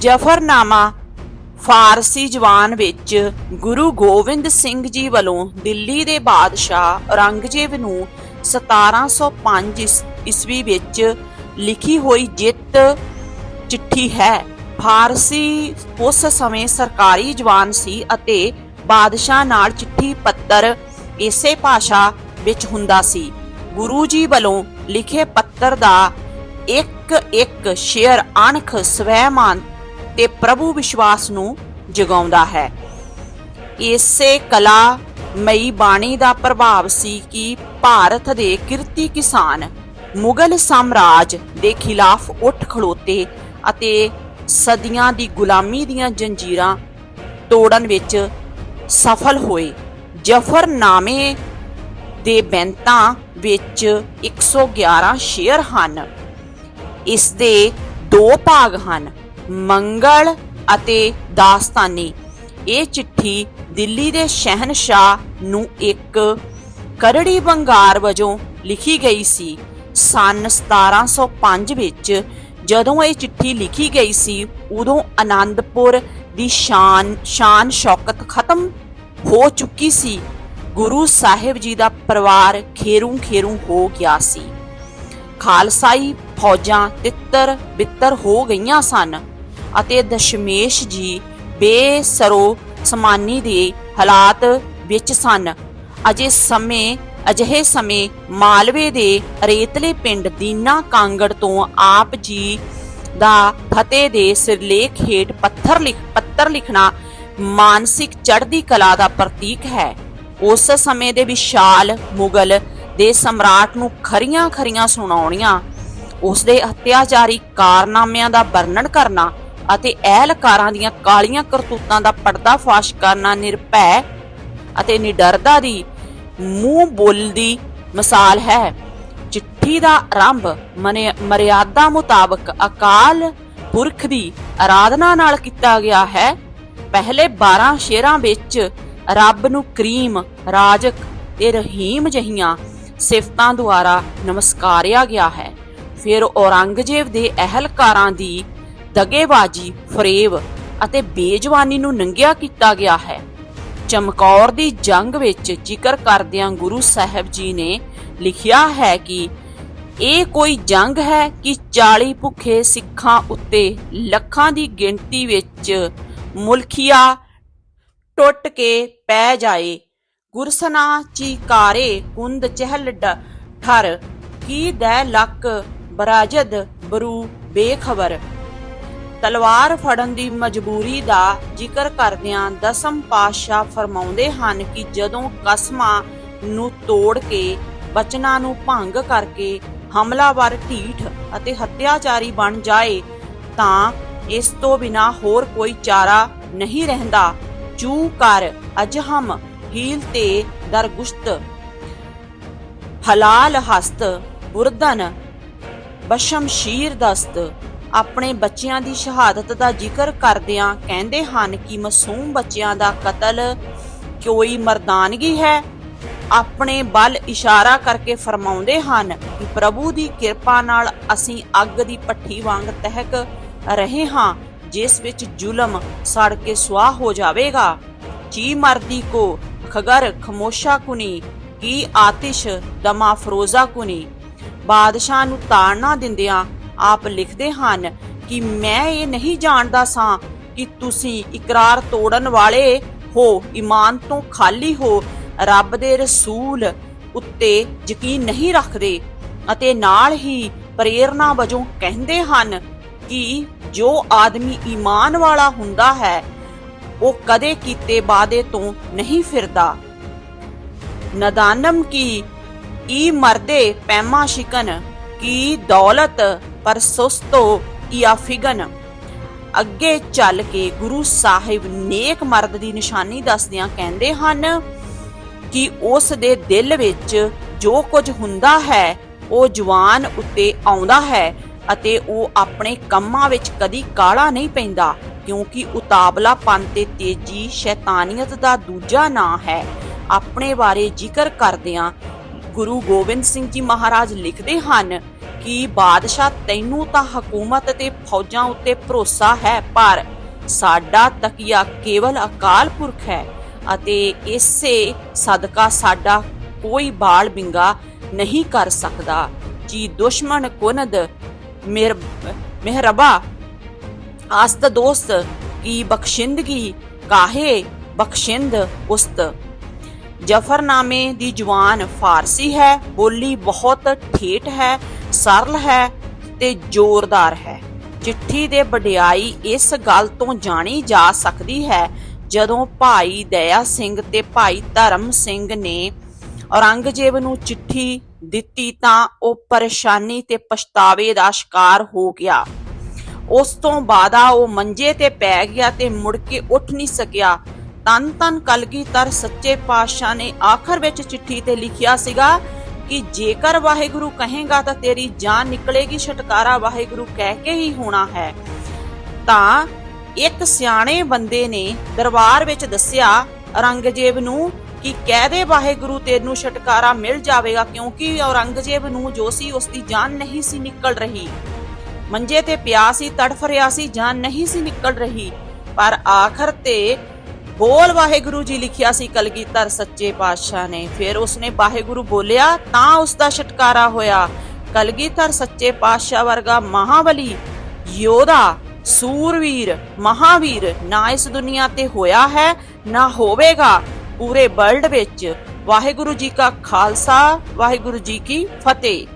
ਜਫਰਨਾਮਾ ਫਾਰਸੀ ਜਵਾਨ ਵਿੱਚ ਗੁਰੂ ਗੋਬਿੰਦ ਸਿੰਘ ਜੀ ਵੱਲੋਂ ਦਿੱਲੀ ਦੇ ਬਾਦਸ਼ਾਹ ਔਰੰਗਜ਼ੇਬ ਨੂੰ 1705 ਈਸਵੀ ਵਿੱਚ ਲਿਖੀ ਹੋਈ ਜਿੱਤ ਚਿੱਠੀ ਹੈ। ਫਾਰਸੀ ਉਸ ਸਮੇਂ ਸਰਕਾਰੀ ਜਵਾਨ ਸੀ ਅਤੇ ਬਾਦਸ਼ਾਹ ਨਾਲ ਚਿੱਠੀ ਪੱਤਰ ਇਸੇ ਭਾਸ਼ਾ ਵਿੱਚ ਹੁੰਦਾ ਸੀ। ਗੁਰੂ ਜੀ ਵੱਲੋਂ ਲਿਖੇ ਪੱਤਰ ਦਾ ਇੱਕ ਇੱਕ ਸ਼ੇਅਰ ਅਣਖ ਸਵੈਮਾਨ ਤੇ ਪ੍ਰਭੂ ਵਿਸ਼ਵਾਸ ਨੂੰ ਜਗਾਉਂਦਾ ਹੈ। ਇਸੇ ਕਲਾ ਮਈ ਬਾਣੀ ਦਾ ਪ੍ਰਭਾਵ ਸੀ ਕਿ ਭਾਰਤ ਦੇ ਕਿਰਤੀ ਕਿਸਾਨ ਮੁਗਲ ਸਾਮਰਾਜ ਦੇ ਖਿਲਾਫ ਉੱਠ ਖਲੋਤੇ ਅਤੇ ਸਦੀਆਂ ਦੀ ਗੁਲਾਮੀ ਦੀਆਂ ਜੰਜੀਰਾਂ ਤੋੜਨ ਵਿੱਚ ਸਫਲ ਹੋਏ। ਜਫਰਨਾਮੇ ਦੇ ਬੈਂਤਾਂ ਵਿੱਚ 111 ਸ਼ੇਅਰ ਹਨ। ਇਸ ਦੇ ਦੋ ਭਾਗ ਹਨ। ਮੰਗਲ ਅਤੇ ਦਾਸਤਾਨੀ। ਇਹ ਚਿੱਠੀ ਦਿੱਲੀ ਦੇ ਸ਼ਹਿਨशाह ਨੂੰ ਇੱਕ ਕਰੜੀ ਬੰਗਾਰ ਵਜੋਂ ਲਿਖੀ ਗਈ ਸੀ। ਸਨ 1705 ਵਿੱਚ ਜਦੋਂ ਇਹ ਚਿੱਠੀ ਲਿਖੀ ਗਈ ਸੀ, ਉਦੋਂ ਆਨੰਦਪੁਰ ਦੀ ਸ਼ਾਨ ਸ਼ਾਨ ਸ਼ੌਕਤ ਖਤਮ ਹੋ ਚੁੱਕੀ ਸੀ। ਗੁਰੂ ਸਾਹਿਬ ਜੀ ਦਾ ਪਰਿਵਾਰ ਖੇਰੂ ਖੇਰੂ ਹੋ ਗਿਆ ਸੀ। ਖਾਲਸਾਈ ਫੌਜਾਂ ਤਿੱਤਰ ਬਿੱਤਰ ਹੋ ਗਈਆਂ ਸਨ। ਅਤੇ ਦਸ਼ਮੇਸ਼ ਜੀ ਬੇਸਰੋ ਸਮਾਨੀ ਦੇ ਹਾਲਾਤ ਵਿੱਚ ਸਨ। ਅਜੇ ਸਮੇਂ, ਅਜਿਹੇ ਸਮੇਂ ਮਾਲਵੇ ਦੇ ਰੇਤਲੇ ਪਿੰਡ ਦੀਨਾ ਕਾਂਗੜ ਤੋਂ ਆਪ ਜੀ ਦਾ ਫਤਿਹ ਦੇ ਸਿਰਲੇਖ ਹੇਠ ਪੱਥਰ ਲਿਖ, ਪੱਤਰ ਲਿਖਣਾ ਮਾਨਸਿਕ ਚੜ੍ਹਦੀ ਕਲਾ ਦਾ ਪ੍ਰਤੀਕ ਹੈ। ਉਸ ਸਮੇਂ ਦੇ ਵਿਸ਼ਾਲ ਮੁਗਲ ਦੇ ਸਮਰਾਟ ਨੂੰ ਖਰੀਆਂ ਖਰੀਆਂ ਸੁਣਾਉਣੀਆਂ, ਉਸ ਦੇ ਅਤਿਆਚਾਰੀ ਕਾਰਨਾਮਿਆਂ ਦਾ ਵਰਣਨ ਕਰਨਾ ਅਤੇ ਅਹਿਲਕਾਰਾਂ ਦੀਆਂ ਕਾਲੀਆਂ ਕਰਤੂਤਾਂ ਦਾ ਪਰਦਾਫਾਸ਼ ਕਰਨਾ ਨਿਰਭੈ ਅਤੇ ਨਿਡਰਤਾ ਦੀ ਮੂੰਹ ਬੋਲਦੀ ਮਿਸਾਲ ਹੈ। ਚਿੱਠੀ ਦਾ ਆਰੰਭ ਮਰਿਆਦਾ ਮੁਤਾਬਕ ਅਕਾਲ ਪੁਰਖ ਦੀ ਆਰਾਧਨਾ ਨਾਲ ਕੀਤਾ ਗਿਆ ਹੈ। ਪਹਿਲੇ 12 ਸ਼ੇਰਾਂ ਵਿੱਚ ਰੱਬ ਨੂੰ ਕਰੀਮ, ਰਾਜਕ ਤੇ ਰਹੀਮ ਜਹੀਆਂ ਸਿਫਤਾਂ ਦੁਆਰਾ ਨਮਸਕਾਰਿਆ ਗਿਆ ਹੈ। ਫਿਰ ਔਰੰਗਜ਼ੇਬ ਦੇ ਅਹਿਲਕਾਰਾਂ ਦੀ ਦਗੇਬਾਜੀ, ਫਰੇਬ ਅਤੇ ਬੇਜਵਾਨੀ ਨੂੰ ਨੰਗਿਆ ਕੀਤਾ ਗਿਆ ਹੈ। ਚਮਕੌਰ ਦੀ ਜੰਗ ਵਿੱਚ ਜ਼ਿਕਰ ਕਰਦਿਆਂ ਗੁਰੂ ਸਾਹਿਬ ਜੀ ਨੇ ਲਿਖਿਆ ਹੈ ਕਿ ਇਹ ਕੋਈ ਜੰਗ ਹੈ ਕਿ 40 ਭੁੱਖੇ ਸਿੱਖਾਂ ਉੱਤੇ ਲੱਖਾਂ ਦੀ ਗਿਣਤੀ ਵਿੱਚ ਮੁਲਖੀਆ ਟੁੱਟ ਕੇ ਪੈ ਜਾਏ। ਗੁਰਸਨਾ ਚੀਕਾਰੇ ਕੁੰਦ ਚਹਿਲ ਠਰ, ਕੀ ਦੈ ਲੱਕ ਬਰਾਜਦ ਬਰੂ ਬੇਖਬਰ। ਤਲਵਾਰ ਫੜਨ ਦੀ ਮਜਬੂਰੀ ਦਾ ਜ਼ਿਕਰ ਕਰਦਿਆਂ ਦਸਮ ਪਾਤਸ਼ਾਹ ਫਰਮਾਉਂਦੇ ਹਨ ਕਿ ਜਦੋਂ ਕਸਮਾਂ ਨੂੰ ਤੋੜ ਕੇ, ਬਚਨਾਂ ਨੂੰ ਭੰਗ ਕਰਕੇ ਹਮਲਾਵਰ ਢੀਠ ਅਤੇ ਹੱਤਿਆਚਾਰੀ ਬਣ ਜਾਏ, ਤਾਂ ਇਸ ਤੋਂ ਬਿਨਾ ਹੋਰ ਕੋਈ ਚਾਰਾ ਨਹੀਂ ਰਹਿੰਦਾ। ਚੂ ਕਰ ਅਜਹਮ ਹੀਲ ਤੇ ਦਰਗੁਸ਼ਤ, ਹਲਾਲ ਹਸਤ ਬੁਰਦਨ ਬਸ਼ਮਸ਼ੀਰ ਦਸਤ ਆਪਣੇ ਬੱਚਿਆਂ ਦੀ ਸ਼ਹਾਦਤ ਦਾ ਜ਼ਿਕਰ ਕਰਦਿਆਂ ਕਹਿੰਦੇ ਹਨ ਕਿ ਮਾਸੂਮ ਬੱਚਿਆਂ ਦਾ ਕਤਲ ਕੋਈ ਮਰਦਾਨਗੀ ਹੈ। ਆਪਣੇ ਬਲ ਇਸ਼ਾਰਾ ਕਰਕੇ ਫਰਮਾਉਂਦੇ ਹਨ ਕਿ ਪ੍ਰਭੂ ਦੀ ਕਿਰਪਾ ਨਾਲ ਅਸੀਂ ਅੱਗ ਦੀ ਭੱਠੀ ਵਾਂਗ ਤਹਿਕ ਰਹੇ ਹਾਂ, ਜਿਸ ਵਿੱਚ ਜ਼ੁਲਮ ਸੜ ਕੇ ਸੁਆਹ ਹੋ ਜਾਵੇਗਾ। ਚੀ ਮਰਦੀ ਕੋ ਖਗਰ ਖਮੋਸ਼ਾ ਕੁਨੀ, ਕੀ ਆਤਿਸ਼ ਦਮਾ ਫਰੋਜ਼ਾ ਕੁਨੀ। ਬਾਦਸ਼ਾਹ ਨੂੰ ਤਾੜਨਾ ਦਿੰਦਿਆਂ ਆਪ ਲਿਖਦੇ ਹਨ ਕਿ ਮੈਂ ਇਹ ਨਹੀਂ ਜਾਣਦਾ ਸਾਂ ਕਿ ਤੁਸੀਂ ਇਕਰਾਰ ਤੋੜਨ ਵਾਲੇ ਹੋ, ਈਮਾਨ ਤੋਂ ਖਾਲੀ ਹੋ, ਰੱਬ ਦੇ ਰਸੂਲ ਉੱਤੇ ਯਕੀਨ ਨਹੀਂ ਰੱਖਦੇ ਅਤੇ ਨਾਲ ਹੀ ਪ੍ਰੇਰਣਾ ਵਜੋਂ ਕਹਿੰਦੇ ਹਨ ਕਿ ਜੋ ਆਦਮੀ ਈਮਾਨ ਵਾਲਾ ਹੁੰਦਾ ਹੈ, ਉਹ ਕਦੇ ਕੀਤੇ ਵਾਅਦੇ ਤੋਂ ਨਹੀਂ ਫਿਰਦਾ। ਨਦਾਨਮ ਕੀ? ਈ ਮਰਦੇ ਪੈਮਾ ਸ਼ਿਕਨ, ਕੀ ਦੌਲਤ ਪਰ ਸੁਸਤੋ ਈਆ ਅੱਗੇ ਚੱਲ ਕੇ ਗੁਰੂ ਸਾਹਿਬ ਨੇਕ ਮਰਦ ਦੀ ਨਿਸ਼ਾਨੀ ਦੱਸਦਿਆਂ ਕਹਿੰਦੇ ਹਨ ਕਿ ਉਸ ਦੇ ਦਿਲ ਵਿੱਚ ਜੋ ਕੁਝ ਹੁੰਦਾ ਹੈ, ਉਹ ਜਵਾਨ ਉੱਤੇ ਆਉਂਦਾ ਹੈ ਅਤੇ ਉਹ ਆਪਣੇ ਕੰਮਾਂ ਵਿੱਚ ਕਦੀ ਕਾਲਾ ਨਹੀਂ ਪੈਂਦਾ, ਕਿਉਂਕਿ ਉਤਾਵਲਾਪਨ ਤੇ ਤੇਜ਼ੀ ਸ਼ੈਤਾਨੀਅਤ ਦਾ ਦੂਜਾ ਨਾਂ ਹੈ। ਆਪਣੇ ਬਾਰੇ ਜ਼ਿਕਰ ਕਰਦਿਆਂ ਗੁਰੂ ਗੋਬਿੰਦ ਸਿੰਘ ਜੀ ਮਹਾਰਾਜ ਲਿਖਦੇ ਹਨ ਕਿ ਬਾਦਸ਼ਾਹ ਤੈਨੂੰ ਤਾਂ ਹਕੂਮਤ ਤੇ ਫੌਜਾਂ ਉੱਤੇ ਭਰੋਸਾ ਹੈ, ਪਰ ਸਾਡਾ ਤਕੀਆ ਕੇਵਲ ਅਕਾਲ ਪੁਰਖ ਹੈ ਅਤੇ ਇਸੇ ਸਦਕਾ ਸਾਡਾ ਕੋਈ ਬਾਲ ਬਿੰਗਾ ਨਹੀਂ ਕਰ ਸਕਦਾ। ਜੀ ਦੁਸ਼ਮਣ ਕੁਨਦ, ਮਿਹਰ, ਮਿਹਰਬਾ, ਆਸਤ ਦੋਸਤ, ਕੀ ਬਖਸ਼ਿੰਦਗੀ, ਕਾਹੇ ਬਖਸ਼ਿੰਦ ਉਸਤ। ਜਫਰਨਾਮੇ ਦੀ ਜਵਾਨ ਫਾਰਸੀ ਹੈ, ਬੋਲੀ ਬਹੁਤ ਠੇਠ ਹੈ ਸਰਲ ਹੈ ਤੇ ਜ਼ੋਰਦਾਰ ਹੈ। ਚਿੱਠੀ ਦੇ ਵਡਿਆਈ ਇਸ ਗੱਲ ਤੋਂ ਜਾਣੀ ਜਾ ਸਕਦੀ ਹੈ, ਜਦੋਂ ਭਾਈ ਦਇਆ ਸਿੰਘ ਤੇ ਭਾਈ ਧਰਮ ਸਿੰਘ ਨੇ ਔਰੰਗਜ਼ੇਬ ਨੂੰ ਚਿੱਠੀ ਦਿੱਤੀ ਤਾਂ ਉਹ ਪਰੇਸ਼ਾਨੀ ਤੇ ਪਛਤਾਵੇ ਦਾ ਸ਼ਿਕਾਰ ਹੋ ਗਿਆ। ਉਸ ਤੋਂ ਬਾਅਦਾ ਉਹ ਮੰਜੇ ਤੇ ਪੈ ਗਿਆ ਤੇ ਮੁੜ ਕੇ ਉੱਠ ਨਹੀਂ ਸਕਿਆ। ਤਨ ਤਨ ਕਲਗੀਧਰ ਸੱਚੇ ਪਾਤਸ਼ਾਹ ਨੇ ਆਖਰ ਵਿੱਚ ਚਿੱਠੀ ਤੇ ਲਿਖਿਆ ਸੀਗਾ ਕਿ ਜੇਕਰ ਵਾਹਿਗੁਰੂ ਕਹੇਗਾ ਤਾਂ ਤੇਰੀ ਜਾਨ ਨਿਕਲੇਗੀ, ਛਟਕਾਰਾ ਵਾਹਿਗੁਰੂ ਕਹਿ ਕੇ ਹੀ ਹੋਣਾ ਹੈ। ਤਾਂ ਇੱਕ ਸਿਆਣੇ ਬੰਦੇ ਨੇ ਦਰਬਾਰ ਵਿੱਚ ਦੱਸਿਆ, ਔਰੰਗਜ਼ੇਬ ਨੂੰ ਕਿ ਕਹਿ ਦੇ ਵਾਹਿਗੁਰੂ, ਤੈਨੂੰ ਛਟਕਾਰਾ ਮਿਲ ਜਾਵੇਗਾ, ਕਿਉਂਕਿ ਔਰੰਗਜ਼ੇਬ ਨੂੰ ਜੋ ਸੀ ਉਸ ਦੀ ਜਾਨ ਨਹੀਂ ਸੀ ਨਿਕਲ ਰਹੀ। ਮੰਜੇ ਤੇ ਪਿਆ ਸੀ, ਤੜਫ ਰਿਹਾ ਸੀ, ਜਾਨ ਨਹੀਂ ਸੀ ਨਿਕਲ ਰਹੀ। ਪਰ ਆਖਰ ਤੇ ਬੋਲ ਵਾਹਿਗੁਰੂ ਜੀ ਲਿਖਿਆ ਸੀ ਕਲਗੀਧਰ ਸੱਚੇ ਪਾਤਸ਼ਾਹ ਨੇ। ਫਿਰ ਉਸਨੇ ਵਾਹਿਗੁਰੂ ਬੋਲਿਆ, ਤਾਂ ਉਸ ਦਾ ਛਟਕਾਰਾ ਹੋਇਆ। ਕਲਗੀਧਰ ਸੱਚੇ ਪਾਤਸ਼ਾਹ ਵਰਗਾ ਮਹਾਬਲੀ ਯੋਧਾ, ਸੂਰਵੀਰ, ਮਹਾਵੀਰ ਨਾ ਇਸ ਦੁਨੀਆ ਤੇ ਹੋਇਆ ਹੈ, ਨਾ ਹੋਵੇਗਾ। ਪੂਰੇ ਵਰਲਡ ਵਿੱਚ ਵਾਹਿਗੁਰੂ ਜੀ ਕਾ ਖਾਲਸਾ, ਵਾਹਿਗੁਰੂ ਜੀ ਕੀ ਫਤਿਹ।